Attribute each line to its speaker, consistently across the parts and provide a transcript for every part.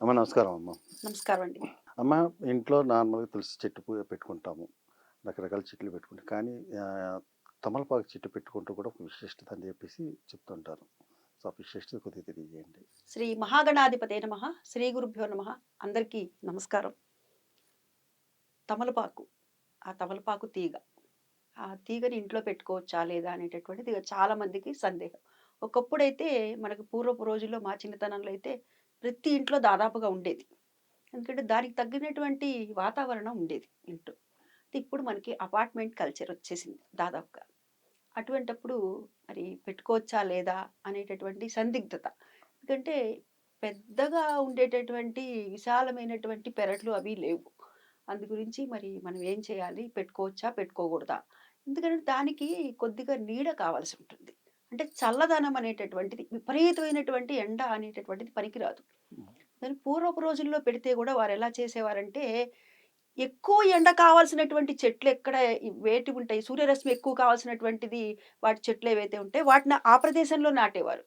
Speaker 1: అమ్మ నమస్కారం అమ్మ.
Speaker 2: నమస్కారం అండి
Speaker 1: అమ్మ ఇంట్లో నార్మల్గా తులసి చెట్టు పెట్టుకుంటాము. రకరకాల చెట్లు పెట్టుకుంటాం కానీ తమలపాకు చెట్టు పెట్టుకుంటూ కూడా ఒక విశిష్టత అని చెప్పేసి చెప్తుంటారు. సో ఆ విశిష్టత కొద్దిగా తెలియజేయండి.
Speaker 2: శ్రీ మహాగణాధిపతే నమ శ్రీ గురుభ్యో నమ అందరికీ నమస్కారం. తమలపాకు ఆ తమలపాకు తీగ. ఆ తీగని ఇంట్లో పెట్టుకోవచ్చా లేదా అనేటటువంటిది చాలా మందికి సందేహం. ఒకప్పుడైతే మనకు పూర్వపు రోజుల్లో మా చిన్నతనంలో అయితే ప్రతి ఇంట్లో దాదాపుగా ఉండేది. ఎందుకంటే దానికి తగ్గినటువంటి వాతావరణం ఉండేది ఇంట్లో. ఇప్పుడు మనకి అపార్ట్మెంట్ కల్చర్ వచ్చేసింది దాదాపుగా. అటువంటప్పుడు మరి పెట్టుకోవచ్చా లేదా అనేటటువంటి సందిగ్ధత. ఎందుకంటే పెద్దగా ఉండేటటువంటి విశాలమైనటువంటి పెరట్లు అవి లేవు. అందు గురించి మరి మనం ఏం చేయాలి? పెట్టుకోవచ్చా? పెట్టుకోకూడదా? ఎందుకంటే దానికి కొద్దిగా నీడ కావాల్సి ఉంటుంది. అంటే చల్లదనం అనేటటువంటిది విపరీతమైనటువంటి ఎండ అనేటటువంటిది పనికిరాదు. దాని పూర్వపు రోజుల్లో పెడితే కూడా వారు ఎలా చేసేవారంటే ఎక్కువ ఎండ కావాల్సినటువంటి చెట్లు ఎక్కడ వేటి ఉంటాయి సూర్యరశ్మి ఎక్కువ కావాల్సినటువంటిది వాటి చెట్లు ఏవైతే ఉంటాయి వాటిని ఆ ప్రదేశంలో నాటేవారు.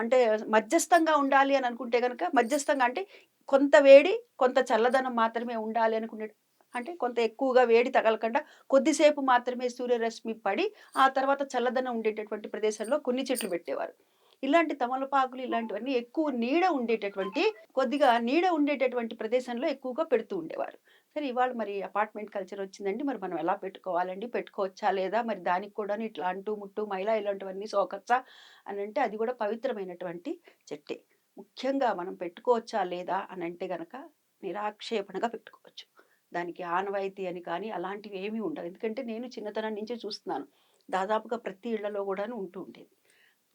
Speaker 2: అంటే మధ్యస్థంగా ఉండాలి అని అనుకుంటే కనుక మధ్యస్థంగా అంటే కొంత వేడి కొంత చల్లదనం మాత్రమే ఉండాలి అనుకునే అంటే కొంత ఎక్కువగా వేడి తగలకుండా కొద్దిసేపు మాత్రమే సూర్యరశ్మి పడి ఆ తర్వాత చల్లదనం ఉండేటటువంటి ప్రదేశంలో కొన్ని చెట్లు పెట్టేవారు. ఇలాంటి తమలపాకులు ఇలాంటివన్నీ ఎక్కువ నీడ ఉండేటటువంటి కొద్దిగా నీడ ఉండేటటువంటి ప్రదేశంలో ఎక్కువగా పెడుతూ ఉండేవారు. సరే ఇవాళ మరి అపార్ట్మెంట్ కల్చర్ వచ్చిందండి. మరి మనం ఎలా పెట్టుకోవాలండి? పెట్టుకోవచ్చా లేదా? మరి దానికి కూడా ఇట్లా అంటూ ముట్టు మైలా ఇలాంటివన్నీ సోకచ్చా అని అంటే అది కూడా పవిత్రమైనటువంటి చెట్టే. ముఖ్యంగా మనం పెట్టుకోవచ్చా లేదా అని అంటే గనక నిరాక్షేపణగా పెట్టుకోవచ్చు. దానికి ఆనవాయితీ అని కానీ అలాంటివి ఏమీ ఉండవు. ఎందుకంటే నేను చిన్నతనం నుంచే చూస్తున్నాను. దాదాపుగా ప్రతి ఇళ్ళలో కూడాను ఉంటూ ఉండేది.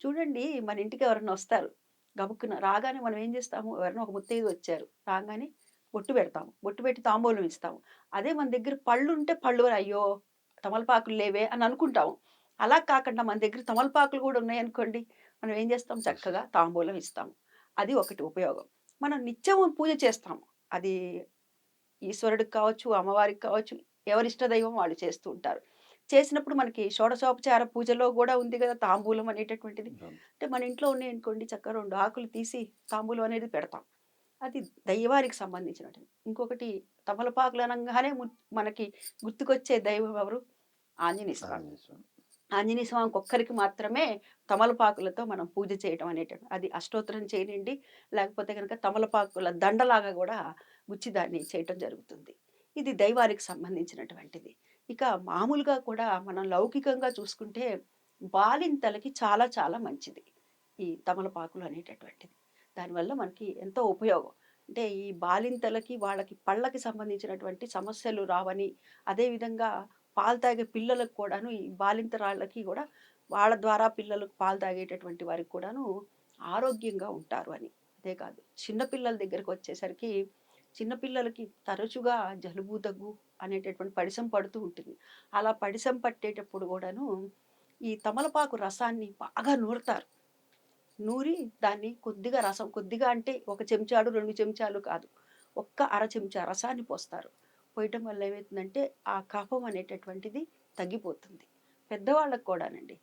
Speaker 2: చూడండి మన ఇంటికి ఎవరైనా వస్తారు గబుక్కున రాగానే మనం ఏం చేస్తాము? ఎవరైనా ఒక ముత్తైదు వచ్చారు రాగానే బొట్టు పెడతాము. బొట్టు పెట్టి తాంబూలం ఇస్తాము. అదే మన దగ్గర పళ్ళు ఉంటే పళ్ళు అయ్యో తమలపాకులు లేవే అని అనుకుంటాము. అలా కాకుండా మన దగ్గర తమలపాకులు కూడా ఉన్నాయనుకోండి మనం ఏం చేస్తాం? చక్కగా తాంబూలం ఇస్తాము. అది ఒకటి ఉపయోగం. మనం నిత్యం పూజ చేస్తాము. అది ఈశ్వరుడికి కావచ్చు అమ్మవారికి కావచ్చు ఎవరి ఇష్ట దైవం వాళ్ళు చేస్తూ ఉంటారు. చేసినప్పుడు మనకి షోడశోపచార పూజలో కూడా ఉంది కదా తాంబూలం అనేటటువంటిది. అంటే మన ఇంట్లో ఉన్నాయి అనుకోండి చక్కగా రెండు ఆకులు తీసి తాంబూలం అనేది పెడతాం. అది దైవానికి సంబంధించినది ఇంకొకటి తమలపాకులు అనగానే మనకి గుర్తుకొచ్చే దైవం ఎవరు? ఆంజనేయ స్వామి. ఆంజనేయ స్వామికి ఒక్కరికి మాత్రమే తమలపాకులతో మనం పూజ చేయడం అనేటటువంటి అది అష్టోత్తరం చేయనండి లేకపోతే కనుక తమలపాకుల దండలాగా కూడా గుచ్చి దాన్ని చేయటం జరుగుతుంది. ఇది దైవానికి సంబంధించినటువంటిది. ఇక మామూలుగా కూడా మనం లౌకికంగా చూసుకుంటే బాలింతలకి చాలా చాలా మంచిది ఈ తమలపాకులు అనేటటువంటిది. దానివల్ల మనకి ఎంతో ఉపయోగం. అంటే ఈ బాలింతలకి వాళ్ళకి పళ్ళకి సంబంధించినటువంటి సమస్యలు రావని అదేవిధంగా పాలు తాగే పిల్లలకు కూడాను ఈ బాలింతరాళ్ళకి కూడా వాళ్ళ ద్వారా పిల్లలకు పాలు తాగేటటువంటి వారికి కూడాను ఆరోగ్యంగా ఉంటారు అని. అదే కాదు చిన్నపిల్లల దగ్గరకు వచ్చేసరికి చిన్నపిల్లలకి తరచుగా జలుబు దగ్గు అనేటటువంటి పడిసం పడుతూ ఉంటుంది. అలా పడిసం పట్టేటప్పుడు కూడాను ఈ తమలపాకు రసాన్ని బాగా నూరుతారు. నూరి దాన్ని కొద్దిగా రసం కొద్దిగా అంటే ఒక చెంచాడు రెండు చెంచాలు కాదు ఒక్క అర చెంచా రసాన్ని పోస్తారు. పోయటం వల్ల ఏమవుతుందంటే ఆ కఫం అనేటటువంటిది తగ్గిపోతుంది. పెద్దవాళ్ళకు కూడానండి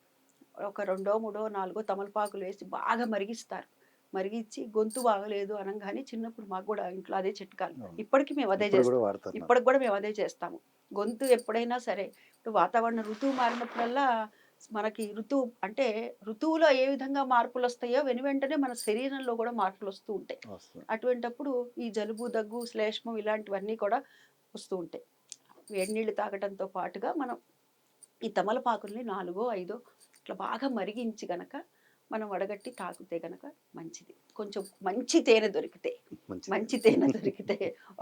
Speaker 2: ఒక రెండో మూడో నాలుగో తమలపాకులు వేసి బాగా మరిగిస్తారు. మరిగించి గొంతు బాగలేదు అనగానే చిన్నప్పుడు మాకు కూడా ఇంట్లో అదే చిట్కాలు. ఇప్పటికీ మేము అదే చేస్తాం. ఇప్పటికి కూడా మేము అదే చేస్తాము. గొంతు ఎప్పుడైనా సరే ఇప్పుడు వాతావరణ ఋతువు మారినప్పుడల్లా మనకి ఋతువు అంటే ఋతువులో ఏ విధంగా మార్పులు వస్తాయో వెను వెంటనే మన శరీరంలో కూడా మార్పులు వస్తూ ఉంటాయి. అటువంటప్పుడు ఈ జలుబు దగ్గు శ్లేష్మం ఇలాంటివన్నీ కూడా వస్తూ ఉంటాయి. వేడి నీళ్ళు తాగటంతో పాటుగా మనం ఈ తమలపాకుల్ని నాలుగో ఐదో ఇట్లా బాగా మరిగించి గనక మనం వడగట్టి తాగితే గనక మంచిది. కొంచెం మంచి తేనె దొరికితే. మంచి తేనె దొరికితే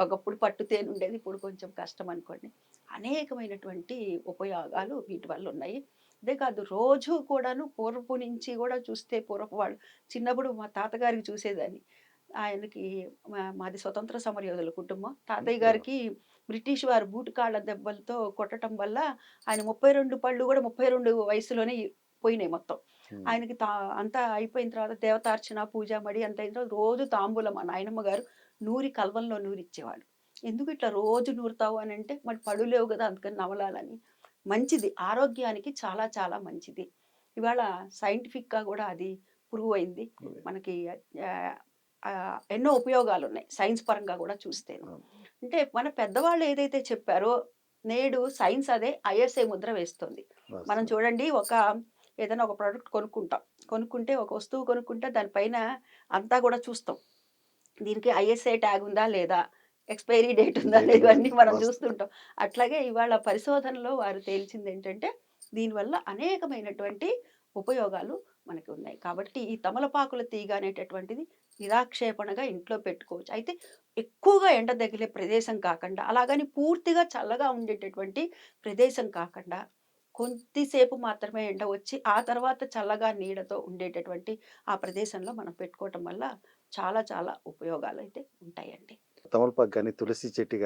Speaker 2: ఒకప్పుడు పట్టు తేనె ఉండేది ఇప్పుడు కొంచెం కష్టం అనుకోండి. అనేకమైనటువంటి ఉపయోగాలు వీటి వల్ల ఉన్నాయి. అదే కాదు రోజు కూడాను పూర్వపు నుంచి కూడా చూస్తే పూర్వపు వాళ్ళు చిన్నప్పుడు మా తాతగారికి చూసేదాన్ని. ఆయనకి మాది స్వతంత్ర సమరయోధుల కుటుంబం. తాతయ్య గారికి బ్రిటిష్ వారు బూటు కాళ్ళ దెబ్బలతో కొట్టడం వల్ల ఆయన ముప్పై రెండు పళ్ళు కూడా ముప్పై రెండు వయసులోనే పోయినాయి మొత్తం. ఆయనకి తా అంతా అయిపోయిన తర్వాత దేవతార్చన పూజ మడి అంత అయిన తర్వాత రోజు తాంబూలం మా నాయనమ్మ గారు నూరి కల్వంలో నూరిచ్చేవాడు ఎందుకు ఇట్లా రోజు నూరుతావు అని అంటే మరి పడు లేవు కదా అందుకని నవలాలని మంచిది ఆరోగ్యానికి చాలా చాలా మంచిది ఇవాళ scientific గా కూడా అది ప్రూవ్ అయింది మనకి ఎన్నో ఉపయోగాలున్నాయి. సైన్స్ పరంగా చూస్తేను.
Speaker 1: అవును.
Speaker 2: అంటే మన పెద్దవాళ్ళు ఏదైతే చెప్పారో నేడు సైన్స్ అదే ఐఎస్ఐ ముద్ర వేస్తోంది. మనం. చూడండి ఒక ఏదైనా ఒక ప్రొడక్ట్ కొనుక్కుంటాం. కొనుక్కుంటే ఒక వస్తువు కొనుక్కుంటే దాని పైన అంతా గూడా చూస్తాం. దీనికి ఐఎస్ఐ ట్యాగ్ ఉందా? లేదా? ఎక్స్‌పైరీ డేట్ ఉందా? లేదా? ఇవన్నీ మనం. చూస్తుంటాం. అట్లాగే ఇవాళ పరిశోధనలో వారు తేల్చిందేంటంటే దీనివల్ల అనేకమైనటువంటి ఉపయోగాలు మనకి ఉన్నాయి. కాబట్టి ఈ తమలపాకుల తీగ అనేటటువంటిది నిరాక్షేపణగా ఇంట్లో పెట్టుకోవచ్చు. అయితే ఎక్కువగా ఎండ తగిలే ప్రదేశం కాకుండా, అలాగని పూర్తిగా చల్లగా ఉండేటటువంటి ప్రదేశం కాకుండా, కొద్దిసేపు మాత్రమే ఎండ వచ్చి, ఆ తర్వాత చల్లగా నీడతో ఉండేటటువంటి ఆ ప్రదేశంలో మనం పెట్టుకోవటం వల్ల చాలా చాలా ఉపయోగాలైతే ఉంటాయండి.
Speaker 1: తమలపాకు గాని, తులసి చెట్టు!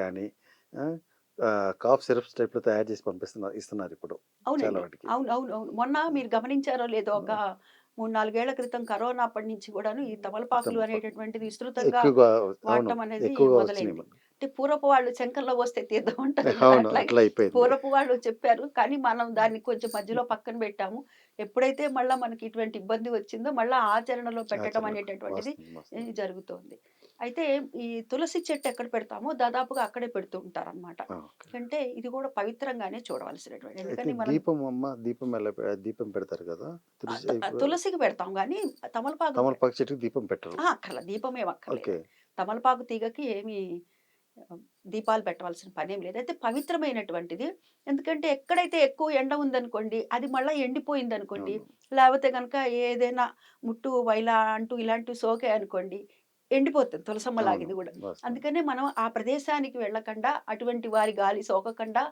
Speaker 1: ఆహ్, కాఫ్ సిరప్స్ టైప్‌లో తయారు చేసి పంపిస్తున్నారు
Speaker 2: అవునండి.
Speaker 1: వాటికి.
Speaker 2: అవును. అవును. అవును. మొన్న మీరు గమనించారో లేదో ఒక 3, 4 ఏళ్ళ క్రితం కరోనా అప్పటి నుంచి కూడాను ఈ తమలపాకులు
Speaker 1: తమలపాకు.
Speaker 2: అనేటటువంటిది విస్తృతంగా. వాడటం అనేది మొదలైంది. అంటే పూర్వపు వాళ్ళు శంఖంలో పోస్తే తీర్థం అంటారు. పూర్వపు వాళ్ళు చెప్పారు. కానీ మనం దాన్ని కొంచెం మధ్యలో పక్కన పెట్టాము. ఎప్పుడైతే మళ్ళా మనకి ఇటువంటి ఇబ్బంది వచ్చిందో మళ్ళా ఆచరణలో పెట్టడం. అనేటటువంటిది జరుగుతోంది. అయితే ఈ తులసి చెట్టు ఎక్కడ పెడతామో దాదాపుగా అక్కడే పెడుతూ ఉంటారనమాట.
Speaker 1: ఆ! ఓకే.
Speaker 2: అంటే ఇది కూడా పవిత్రంగానే చూడవలసినటువంటి ఎందుకని
Speaker 1: దీపం అమ్మ దీపం పెడతారు కదా!
Speaker 2: తులసికి పెడతాం కానీ తమలపాకు
Speaker 1: తమలపాకు చెట్టుకి దీపం పెట్టరు.
Speaker 2: అక్కర్ల దీపం ఏం అక్కర్లేదు
Speaker 1: ఓకే.
Speaker 2: తమలపాకు తీగకి ఏమి దీపాలు పెట్టవలసిన పనేం లేదు అయితే పవిత్రమైనటువంటిది ఎందుకంటే ఎక్కడైతే ఎక్కువ ఎండ ఉందనుకోండి అది మళ్ళీ ఎండిపోయింది అనుకోండి. లేకపోతే కనుక ఏదైనా ముట్టు వైలా అంటూ ఇలాంటివి సోకే అనుకోండి ఎండిపోతుంది తులసమ్మ. లాగింది కూడా. అందుకనే మనం ఆ ప్రదేశానికి వెళ్ళకుండా అటువంటి వారి గాలి సోకకుండా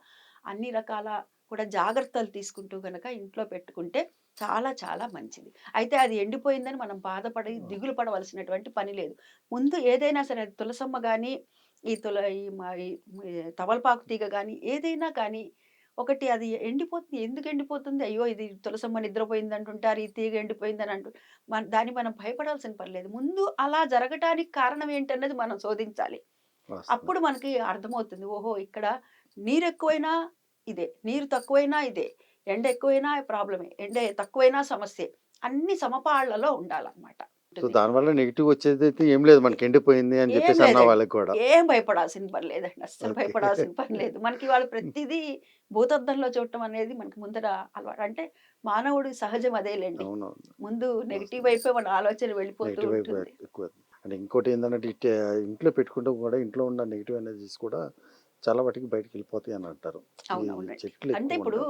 Speaker 2: అన్ని రకాల కూడా జాగ్రత్తలు తీసుకుంటూ గనక ఇంట్లో పెట్టుకుంటే చాలా చాలా మంచిది అయితే అది ఎండిపోయిందని మనం బాధపడి దిగులు పడవలసినటువంటి పని లేదు ముందు ఏదైనా సరే అది తులసమ్మ కానీ ఈ తుల ఈ మా ఈ తమలపాకు తీగ కానీ ఏదైనా కానీ ఒకటి అది ఎండిపోతుంది. ఎందుకు ఎండిపోతుంది? అయ్యో! ఇది తులసమ్మ నిద్రపోయింది అంటుంటారు ఈ తీగ ఎండిపోయిందని అంటూ మన దాన్ని మనం భయపడాల్సిన పని లేదు. ముందు అలా జరగటానికి కారణం ఏంటన్నది మనం శోధించాలి. అప్పుడు మనకి అర్థమవుతుంది. ఓహో! ఇక్కడ నీరు ఎక్కువైనా ఇదే నీరు తక్కువైనా ఇదే ఎండ ఎక్కువైనా ప్రాబ్లమే ఎండ తక్కువైనా సమస్యే. అన్ని సమపాళ్ళలో ఉండాలన్నమాట.
Speaker 1: సో దానివల్ల నెగిటివ్ వచ్చేదైతే ఏం లేదు మనకి ఎండిపోయింది అని చెప్పేసి అన్న. వాళ్ళకి కూడా.
Speaker 2: ఏం భయపడాల్సిన పని లేదండి అస్సలు
Speaker 1: ఓకే.
Speaker 2: భయపడాల్సిన పని లేదు మనకి వాళ్ళు ప్రతిదీ భూతద్దంలో చూడటం అనేది మనకి ముందర అలవాటు అంటే మానవుడి సహజం అదేలేండి
Speaker 1: అవునవును.
Speaker 2: ముందు నెగిటివ్ వైపే మన ఆలోచన వెళ్ళిపోతూ ఉంటుంది.
Speaker 1: అంటే ఇంకోటి ఏంటంటే ఇట్ ఇంట్లో పెట్టుకుంటే కూడా ఇంట్లో ఉన్న నెగిటివ్ ఎనర్జీస్ కూడా చాలా వాటికి బయటికి వెళ్ళిపోతాయి అని అంటారు.
Speaker 2: అంటే ఇప్పుడు.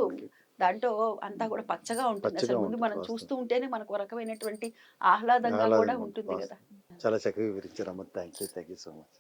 Speaker 2: దాంట్లో అంతా కూడా పచ్చగా ఉంటుంది అసలు ముందు మనం. చూస్తూ ఉంటేనే మనకు రకమైనటువంటి ఆహ్లాదంగా కూడా
Speaker 1: ఉంటుంది
Speaker 2: కదా
Speaker 1: చాలా చక్కగా వివరించారమ్మ. Thank you. Thank you so much.